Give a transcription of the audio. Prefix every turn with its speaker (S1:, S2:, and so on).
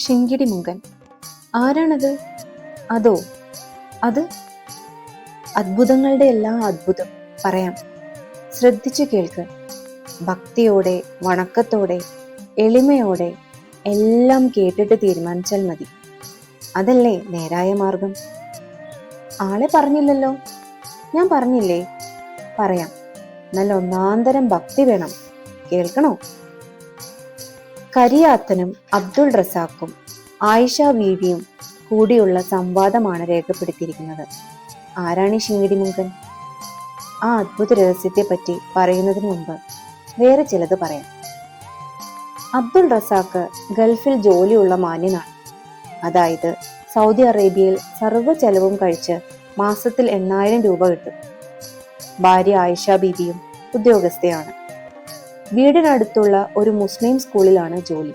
S1: ശിങ്കിടി മുങ്കൻ ആരാണത്? അതോ അത് അത്ഭുതങ്ങളുടെ എല്ലാ അത്ഭുതം പറയാം. ശ്രദ്ധിച്ചു കേൾക്ക്. ഭക്തിയോടെ വണക്കത്തോടെ എളിമയോടെ എല്ലാം കേട്ടിട്ട് തീരുമാനിച്ചാൽ മതി. അതല്ലേ നേരായ മാർഗം? ആളെ പറഞ്ഞില്ലല്ലോ? ഞാൻ പറഞ്ഞില്ലേ? പറയാം. നല്ല ഒന്നാന്തരം ഭക്തി വേണം. കേൾക്കണോ? കരിയാത്തനും അബ്ദുൾ റസാക്കും ആയിഷ ബീവിയും കൂടിയുള്ള സംവാദമാണ് രേഖപ്പെടുത്തിയിരിക്കുന്നത്. ആരാണ് ഈ ശിങ്കിടി മുങ്കൻ ആ അത്ഭുത രഹസ്യത്തെ പറ്റി പറയുന്നതിന് മുമ്പ് വേറെ ചിലത് പറയാം. അബ്ദുൾ റസാക്ക് ഗൾഫിൽ ജോലിയുള്ള മാന്യനാണ്. അതായത് സൗദി അറേബ്യയിൽ സർവ ചെലവും കഴിച്ച് മാസത്തിൽ എണ്ണായിരം രൂപ കിട്ടും. ഭാര്യ ആയിഷ ബീബിയും ഉദ്യോഗസ്ഥയാണ്. വീടിനടുത്തുള്ള ഒരു മുസ്ലിം സ്കൂളിലാണ് ജോലി.